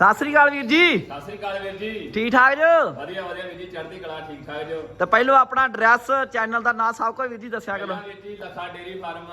ਸਤਿ ਸ੍ਰੀ ਅਕਾਲ ਵੀਰ ਜੀ। ਸਤਿ ਸ੍ਰੀ ਅਕਾਲ ਵੀਰ ਜੀ। ਠੀਕ ਠਾਕ ਜੋ? ਵਧੀਆ ਵਧੀਆ ਵੀਰ ਜੀ ਚੜ੍ਹਦੀ ਕਲਾ ਠੀਕ ਠਾਕ ਜੋ। ਤੇ ਪਹਿਲੋ ਆਪਣਾ ਐਡਰੈਸ ਚੈਨਲ ਦਾ ਨਾਮ ਸਭ ਕੋਈ ਵੀਰ ਜੀ ਦੱਸਿਆ ਕਰੋ। ਪਹਿਲਾਂ ਵੀਰ ਜੀ ਲੱਖਾ ਡੇਰੀ ਫਾਰਮ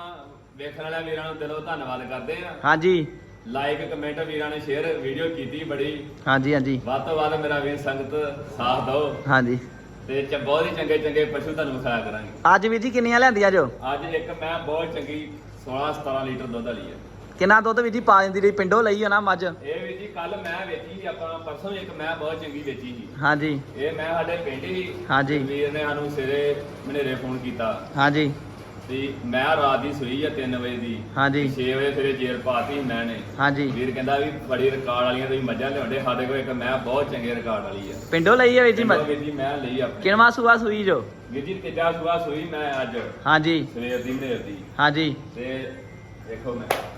ਵੇਖਣ ਵਾਲਿਆਂ ਵੀਰਾਂ ਨੂੰ ਦਿਲੋਂ ਧੰਨਵਾਦ ਕਰਦੇ ਆ ਹਾਂਜੀ। ਲਾਈਕ ਕਮੈਂਟ ਵੀਰਾਂ ਨੇ ਸ਼ੇਅਰ ਵੀਡੀਓ ਕੀਤੀ ਬੜੀ। ਹਾਂਜੀ ਹਾਂਜੀ। ਵੱਧ ਤੋਂ ਵੱਧ ਮੇਰਾ ਵੀਰ ਸੰਗਤ ਸਾਥ ਦਿਓ। ਹਾਂਜੀ। ਤੇ ਚ ਬਹੁਤ ਹੀ ਚੰਗੇ ਚੰਗੇ ਪਸ਼ੂ ਤੁਹਾਨੂੰ ਵਿਖਾਇਆ ਕਰਾਂਗੇ। ਅੱਜ ਵੀਰ ਜੀ ਕਿੰਨੀਆਂ ਲਿਆਂਦੀਆਂ ਜੋ? ਅੱਜ ਇੱਕ ਮੈਂ ਬਹੁਤ ਚੰਗੀ 16 17 ਲੀਟਰ ਦੁੱਧ ਵਾਲੀ ਹੈ ਕਿੰਨਾ ਦੁੱਧ ਵੀਰ ਜੀ ਪਾ ਦਿੰਦੀ ਰਹੀ ਪਿੰਡੋਂ ਲਈ ਆ ਨਾ ਮੱਝ? ਇਹ ਵੀਰ ਜੀ ਕੱਲ ਮੈਂ ਵੇਚੀ ਸੀ ਆਪਾਂ ਪਰਸੋਂ ਇੱਕ ਮੈਂ ਬਹੁਤ ਚੰਗੀ ਵੇਚੀ ਸੀ। ਹਾਂਜੀ। ਇਹ ਮੈਂ ਸਾਡੇ ਪਿੰਡ ਹੀ ਹਾਂਜੀ। ਵੀਰ ਨੇ ਸਾਨੂੰ ਸਵੇਰੇ ਮਨੇਰੇ ਫੋਨ ਕੀਤਾ। ਹਾਂਜੀ। ਤੇ ਮੈਂ ਰਾਤ ਦੀ ਸੋਈ ਆ 3 ਵਜੇ ਦੀ। ਹਾਂਜੀ। 6 ਵਜੇ ਫਿਰ ਜੇਰ ਪਾਤੀ ਮੈਂ ਨੇ। ਹਾਂਜੀ। ਵੀਰ ਕਹਿੰਦਾ ਵੀ ਬੜੀ ਰਿਕਾਰਡ ਵਾਲੀਆਂ ਤੁਸੀਂ ਮੱਝਾਂ ਲਿਆਉਂਦੇ ਸਾਡੇ ਕੋਲ ਇੱਕ ਮੈਂ ਬਹੁਤ ਚੰਗੇ ਰਿਕਾਰਡ ਵਾਲੀ ਆ। ਪਿੰਡੋਂ ਲਈ ਆ ਵੀਰ ਜੀ ਮੱਝ? ਵੀਰ ਜੀ ਮੈਂ ਲਈ ਆਪਣੀ ਕਿਨਵਾ ਸੂਆ ਸੂਈ ਜੋ? ਵੀਰ ਜੀ ਤੀਜਾ ਸੁਆ ਸੋਈ ਮੈਂ ਅੱਜ। ਹਾਂਜੀ। ਸਵੇਰ ਦੀ ਮਨੇਰ ਦੀ। ਹਾਂਜੀ। ਤੇ ਦੇਖੋ ਮੈਂ।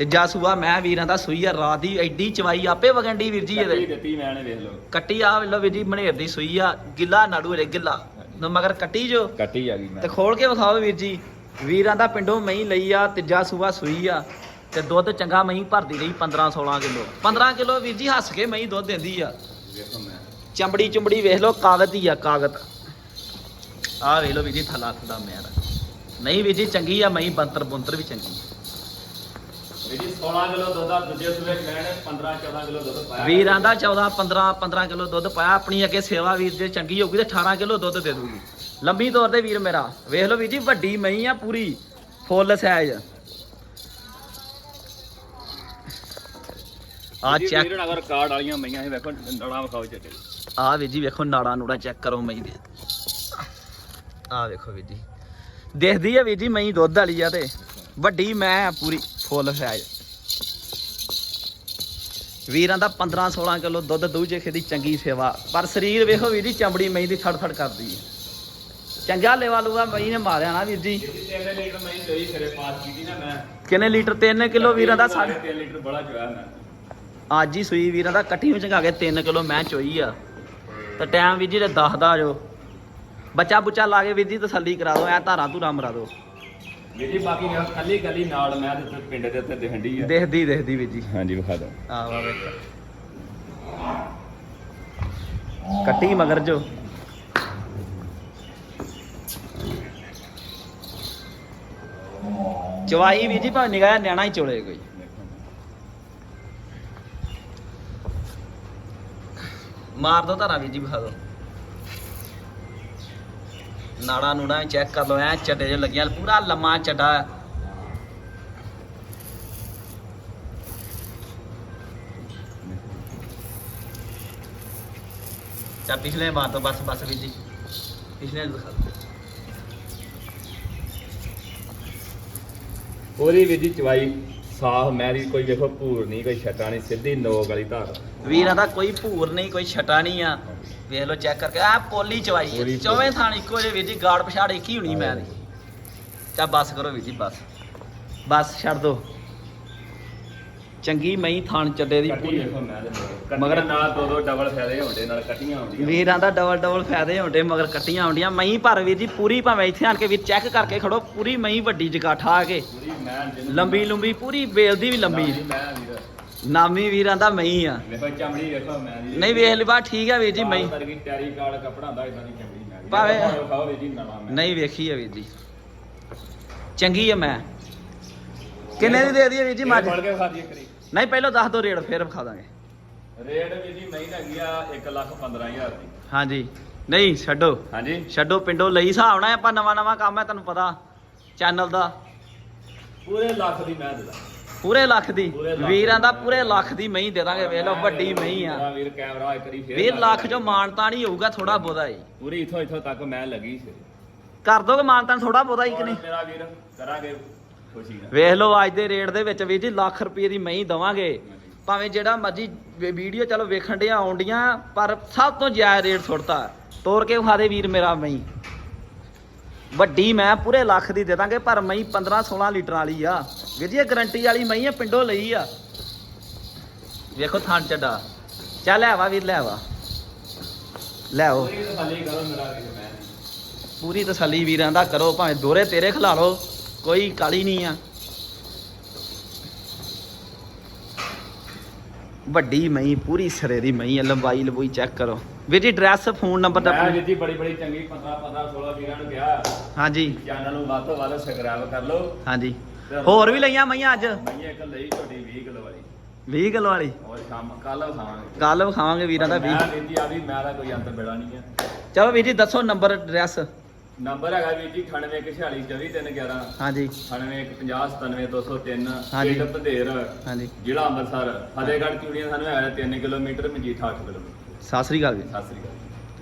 ਤੀਜਾ ਸੂਆ ਮੈਂ ਵੀਰਾਂ ਦਾ ਸੂਈ ਆ ਰਾਤ ਦੀ ਐਡੀ ਚਵਾਈ ਆਪੇ ਵਗੰਡੀ ਵੀਰ ਜੀ ਕੱਟੀ ਇਹਦੇ ਦਿੱਤੀ ਮੈਂ ਨੇ ਵੇਖ ਲਓ। ਕੱਟੀ ਆ ਵੇਲੋ ਵੀਰ ਜੀ ਮਨੇਰ ਦੀ ਸੂਈ ਆ ਗਿੱਲਾ ਨਾੜੂ ਰੇ ਗਿੱਲਾ। ਨਾ ਮਗਰ ਕੱਟੀ ਜੋ। ਕੱਟੀ ਆ ਗਈ ਤੇ ਖੋਲ ਕੇ ਵਿਖਾਓ ਵੀਰ ਜੀ ਵੀਰਾਂ ਦਾ ਪਿੰਡੋਂ ਮਹੀਂ ਲਈ ਆ ਤੀਜਾ ਸੂਆ ਸੂਈ ਆ। ਤੇ ਦੁੱਧ ਚੰਗਾ ਮਹੀਂ ਭਰਦੀ ਰਹੀ 15 16 ਕਿਲੋ। 15 ਕਿਲੋ ਵੀਰ ਜੀ ਹੱਸ ਕੇ ਮਹੀਂ ਦੁੱਧ ਦਿੰਦੀ ਆ। ਦੇਖੋ ਮੈਂ। ਚਮੜੀ ਚੁੰਬੜੀ ਵੇਖ ਲਓ ਕਾਗਜ਼ ਹੀ ਆ ਕਾਗਜ਼ ਆ ਵੇਖ ਲਓ ਵੀਰ ਜੀ ਥਲਾ ਥਲਾ ਮੇਰਾ ਨਹੀਂ ਵੀਰ ਜੀ ਚੰਗੀ ਆ ਮਹੀਂ ਬੰਤਰ ਬੁੰਤਰ ਵੀ ਚੰਗੀ ਵੀਰ ਜੀ 16 ਕਿਲੋ ਦੁੱਧ ਆ ਦੂਜੇ ਸੂਏ ਮੈਂ ਨੇ 15 14 ਕਿਲੋ ਦੁੱਧ ਪਾਇਆ ਵੀਰਾਂ ਦਾ 14 15 15 ਕਿਲੋ ਦੁੱਧ ਪਾਇਆ ਆਪਣੀ ਅੱਗੇ ਸੇਵਾ ਵੀਰ ਜੇ ਚੰਗੀ ਹੋਊਗੀ ਤੇ 18 ਕਿਲੋ ਦੁੱਧ ਦੇ ਦੂਗੀ। ਲੰਬੀ ਤੌਰ ਤੇ ਵੀਰ ਮੇਰਾ। ਵੇਖ ਲਓ ਵੀਰ ਜੀ ਵੱਡੀ ਮਹੀਂ ਆ ਪੂਰੀ ਫੁੱਲ ਸਾਈਜ਼ ਆ ਚੈੱਕ ਅਗਰ ਕਾਰਡ ਵਾਲੀਆਂ ਮਈਆਂ ਸੀ ਵੇਖੋ ਨੜਾ ਵਿਖਾਓ ਚੱਟੇ ਆ ਵੀਰ ਜੀ ਵੇਖੋ ਨਾੜਾ ਨੂੜਾ ਚੈੱਕ ਕਰੋ ਮਹੀਂ ਦੇ। ਆ ਵੇਖੋ ਵੀਰ ਜੀ। ਦੇਖਦੀ ਆ ਵੀਰ ਜੀ ਮਹੀਂ ਦੁੱਧ ਵਾਲੀ ਆ ਤੇ। ਵੱਡੀ ਮੈਂ ਪੂਰੀ। ਫੁੱਲ ਸਾਈਜ਼ ਵੀਰਾਂ ਦਾ 15 16 ਕਿਲੋ ਦੁੱਧ ਦੂਜੇ ਖੇਦੀ ਚੰਗੀ ਸੇਵਾ। ਪਰ ਸਰੀਰ ਵੇਖੋ ਵੀਰ ਜੀ, ਚਮੜੀ ਮਈ ਦੀ ਥੜ ਥੜ ਕਰਦੀ ਹੈ। ਚੰਗਾ ਲੇਵਾ ਲੂਗਾ ਮਹੀਂ ਨੇ ਮਾਰਿਆ ਨਾ ਵੀਰ ਜੀ। ਕਿੰਨੇ ਲੀਟਰ 3 ਕਿਲੋ ਵੀਰਾਂ ਦਾ 3 ਲੀਟਰ ਬੜਾ ਚੋਇਆ ਮੈਂ। ਅੱਜ ਹੀ ਸੂਈ ਵੀਰਾਂ ਦਾ ਕੱਟੀ ਵਿੱਚ ਚੰਗਾ ਕੇ 3 ਕਿਲੋ ਮੈਂ ਚੋਈ ਆ। ਤੇ ਟਾਈਮ ਵੀਰ ਜੀ ਦੇ 10 ਦਾ ਜੋ। ਬੱਚਾ ਬੁੱਚਾ ਲਾ ਕੇ ਵੀਰ ਜੀ ਤਸੱਲੀ ਕਰਾ ਦੋ ਐ ਧਾਰਾ ਧੂਰਾ ਮਰਾ ਦੋ ਵੀਰ ਜੀ ਬਾਕੀ ਨੇ ਕੱਲੀ ਕੱਲੀ ਨਾਲ ਮੈਂ ਤੇ ਉੱਤੇ ਪਿੰਡ ਦੇ ਉੱਤੇ ਦਿਖੰਡੀ ਆ। ਦੇਖਦੀ ਦੇਖਦੀ ਵੀਰ ਜੀ। ਹਾਂਜੀ ਵਿਖਾ ਦੋ ਆ ਵਾ ਵੇਖ। ਕੱਟੀ ਮਗਰ ਜੋ। ਚਵਾਈ ਵੀਰ ਜੀ ਭਾਵੇਂ ਨਿਗਾਹ ਨਿਆਣਾ ਹੀ ਚੋਲੇ ਕੋਈ। ਮਾਰ ਦੋ ਧਾਰਾ ਵੀਰ ਜੀ ਵਿਖਾ ਦੋ ਨਾੜਾ ਨੂੜਾ ਚੈੱਕ ਕਰ ਲਓ ਐ ਚੱਡੇ ਜੇ ਲੱਗੀਆਂ ਪੂਰਾ ਲੰਮਾ ਚੱਡਾ। ਚੱਲ ਪਿਛਲੇ ਬਾਰ ਤੋਂ ਬਸ ਬਸ ਵੀਰ ਜੀ ਪਿਛਲੇ ਦਿਖਾ। ਪੂਰੀ ਵੀਰ ਜੀ ਚਵਾਈ ਸਾਫ਼ ਮੈਰੀ ਕੋਈ ਵੇਖੋ ਭੂਰ ਨਹੀਂ ਕੋਈ ਛਟਾ ਨਹੀਂ ਸਿੱਧੀ ਨੋਕ ਵਾਲੀ ਧਾਰ ਵੀਰਾਂ ਦਾ ਕੋਈ ਭੂਰ ਨਹੀਂ ਕੋਈ ਛਟਾ ਨਹੀਂ ਆ ਵੇਖ ਲਓ ਚੈੱਕ ਕਰਕੇ। ਆ ਪੋਲੀ ਚਵਾਈ ਹੈ। ਚੌਵੇਂ ਥਾਣ ਇੱਕੋ ਜਿਹੇ ਵੀਰ ਜੀ ਗਾੜ ਪਛਾੜ ਇੱਕ ਹੀ ਹੋਣੀ ਮੈਂ ਦੀ ਚਾ ਬਸ ਕਰੋ ਵੀਰ ਜੀ ਬਸ। ਬਸ ਛੱਡ ਦੋ। ਚੰਗੀ ਮਈ ਥਾਣ ਚੱਡੇ ਦੀ ਪੂਰੀ। ਦੇ ਮਗਰ ਨਾਲ ਦੋ ਦੋ ਡਬਲ ਫਾਇਦੇ ਹੁੰਦੇ ਨਾਲ ਕੱਟੀਆਂ ਹੁੰਦੀਆਂ। ਵੀਰਾਂ ਦਾ ਡਬਲ ਡਬਲ ਫਾਇਦੇ ਹੁੰਦੇ ਮਗਰ ਕੱਟੀਆਂ ਆਉਂਦੀਆਂ ਮਈ ਭਰ ਵੀਰ ਜੀ ਪੂਰੀ ਭਾਵੇਂ ਇੱਥੇ ਆਣ ਕੇ ਵੀਰ ਚੈੱਕ ਕਰਕੇ ਖੜੋ ਪੂਰੀ ਮਈ ਵੱਡੀ ਜਗਾਠਾ ਆ ਕੇ। ਲੰਬੀ ਲੰਬੀ ਪੂਰੀ ਬੇਲਦੀ ਵੀ ਲੰਬੀ। ਨਾਮੀ ਵੀਰਾਂ ਦਾ ਮਈ ਆ। ਵੇਖੋ ਚਮੜੀ ਵੇਖੋ ਮੈਂ ਦੀ ਨਹੀਂ ਵੇਖ ਲਈ ਬਾ ਠੀਕ ਆ ਵੀਰ ਜੀ ਮਈ ਵਰਗੀ ਤਿਆਰੀ ਕਾਲ ਕੱਪੜਾ ਹੁੰਦਾ ਇਦਾਂ ਦੀ ਚਮੜੀ ਮੈਂ ਦੀ ਭਾਵੇਂ- ਵੇਖੋ ਵਿਖਾਓ ਵੀਰ ਜੀ ਨਵਾਂ ਮੈਂ। ਨਹੀਂ ਵੇਖੀ ਆ ਵੀਰ ਜੀ। ਚੰਗੀ ਆ ਮੈਂ। ਕਿੰਨੇ ਦੀ ਦੇ ਦਈਏ ਵੀਰ ਜੀ ਮੱਝ? ਫੜ ਕੇ ਖਾ ਦੀ ਕਰੀ ਨਹੀਂ ਪਹਿਲਾਂ ਦੱਸ ਦੋ ਰੇਟ ਫੇਰ ਵਿਖਾ ਦਾਂਗੇ। ਰੇਟ ਵੀਰ ਜੀ ਮਹੀਂ ਹੈਗੀ ਆ 1 ਲੱਖ 15000 ਦੀ। ਹਾਂਜੀ। ਨਹੀਂ ਛੱਡੋ। ਹਾਂਜੀ। ਛੱਡੋ ਪਿੰਡੋਂ ਲਈ ਹਿਸਾਬ ਨਾਲ ਆਪਾਂ ਨਵਾਂ ਨਵਾਂ ਕੰਮ ਹੈ ਤੁਹਾਨੂੰ ਪਤਾ। ਚੈਨਲ ਦਾ। ਪੂਰੇ ਲੱਖ ਦੀ ਮੈਂ ਦਿੰਦਾ। ਪੂਰੇ ਲੱਖ ਦੀ। ਪੂਰੇ ਲੱਖ ਵੀਰਾਂ ਦਾ ਪੂਰੇ ਲੱਖ ਦੀ ਮਹੀਂ ਦੇ ਦਾਂਗੇ। ਵੇਖ ਲਓ ਵੱਡੀ ਮਹੀਂ ਆ। ਮੇਰਾ ਵੀਰ ਕੈਮਰਾ ਇੱਕ ਵਾਰੀ ਫੇਰ ਵੀਰ ਲਾ ਲੱਖ ਚੋਂ ਮਾਨਤਾ ਨਹੀਂ ਹੋਊਗਾ ਥੋੜਾ ਬਹੁਤਾ ਹੀ। ਪੂਰੀ ਇਥੋਂ ਇਥੋਂ ਤੱਕ ਮੈਂ ਲੱਗੀ ਸੀ। ਕਰ ਦੋਗੇ ਮਾਨਤਾ ਥੋੜਾ ਬਹੁਤਾ ਹੀ ਕਿ ਨਹੀਂ? ਮੇਰਾ ਵੀਰ ਕਰਾਂਗੇ ਖੁਸ਼ੀ ਨਾਲ। ਵੇਖ ਲਓ ਅੱਜ ਦੇ ਰੇਟ ਦੇ ਵਿੱਚ ਵੀਰ ਜੀ ਲੱਖ ਰੁਪਏ ਦੀ ਮਹੀਂ ਦਵਾਂਗੇ। ਭਾਵੇਂ ਜਿਹੜਾ ਮਰਜ਼ੀ ਵੀਡੀਓ ਚਲੋ ਵੇਖਣ ਡੀਆਂ ਆਉਂਦੀਆਂ ਪਰ ਸਭ ਤੋਂ ਜਾਇਜ਼ ਰੇਟ ਸੁੱਟਤਾ। ਤੋਰ ਕੇ ਵਿਖਾ ਦੇ ਵੀਰ ਮੇਰਾ ਮਹੀਂ। ਵੱਡੀ ਮੈਂ ਪੂਰੇ ਲੱਖ ਦੀ ਦੇ ਦਾਂਗੇ ਪਰ ਮਹੀਂ 15 16 ਲੀਟਰ ਵਾਲੀ ਆ। ਵੀਰ ਜੀ ਇਹ ਗਰੰਟੀ ਵਾਲੀ ਮਹੀਂ ਆ ਪਿੰਡੋਂ ਲਈ ਆ। ਵੇਖੋ ਥਣ ਚੱਡਾ। ਚੱਲ ਲੈ ਆਵਾ ਵੀਰ ਲੈ ਆਵਾ। ਲੈ ਆਓ। ਪੂਰੀ ਤਸੱਲੀ ਕਰੋ ਮੇਰਾ ਵੀਰ ਮੈਂ। ਪੂਰੀ ਤਸੱਲੀ ਵੀਰਾਂ ਦਾ ਕਰੋ ਭਾਵੇਂ ਦੋਰੇ ਤੇਰੇ ਖਿਲਾ ਲਓ ਕੋਈ ਕਾਲੀ ਨਹੀਂ ਆ। ਵੱਡੀ ਮਈ ਪੂਰੀ ਸਿਰੇ ਦੀ ਮਈ ਆ ਲੰਬਾਈ ਲੰਬੂਈ ਚੈੱਕ ਕਰੋ। ਵੀਰ ਜੀ ਡਰੈਸ ਫੋਨ ਨੰਬਰ ਦਾ ਮੈਂ ਵੀਰ ਜੀ ਬੜੀ ਬੜੀ ਚੰਗੀ 15 15 16 ਵੀਰਾਂ ਨੂੰ ਕਿਹਾ। ਹਾਂਜੀ। ਚੈਨਲ ਨੂੰ ਵੱਧ ਤੋਂ ਵੱਧ ਸਬਸਕ੍ਰਾਈਬ ਕਰ ਲਓ। ਹਾਂਜੀ। ਹੋਰ ਵੀ ਲਈਆਂ ਮਈਆਂ ਅੱਜ? ਮੈਂ ਇੱਕ ਲਈ ਤੁਹਾਡੀ 20 ਕਿਲੋ ਵਾਲੀ। 20 ਕਿਲੋ ਵਾਲੀ? ਔਰ ਸ਼ਾਮ ਕੱਲ ਖਾਵਾਂਗੇ। ਕੱਲ ਵਿਖਾਵਾਂਗੇ ਵੀਰਾਂ ਦਾ 20 ਮੈਂ ਵੀਰ ਜੀ ਆ ਵੀ ਮੈਂ ਦਾ ਕੋਈ ਅੰਤ ਬੇੜਾ ਨਹੀਂ ਹੈ ਚਲੋ ਵੀਰ ਜੀ ਦੱਸੋ ਨੰਬਰ ਐਡਰੈਸ ਨੰਬਰ ਹੈਗਾ ਵੀਰ ਜੀ 9846242311 ਹਾਂਜੀ। 9850977203 ਹਾਂਜੀ। ਪਿੰਡ ਪੰਧੇਰ ਹਾਂਜੀ। ਜ਼ਿਲ੍ਹਾ ਅੰਮ੍ਰਿਤਸਰ ਫਤਿਹਗੜ੍ਹ ਚੂੜੀਆਂ ਸਾਨੂੰ ਹੈਗਾ 3 ਕਿਲੋਮੀਟਰ ਮਜੀਠਾ 8 ਕਿਲੋਮੀਟਰ। ਸਤਿ ਸ੍ਰੀ ਅਕਾਲ ਵੀਰ। ਸਤਿ ਸ੍ਰੀ ਅਕਾਲ।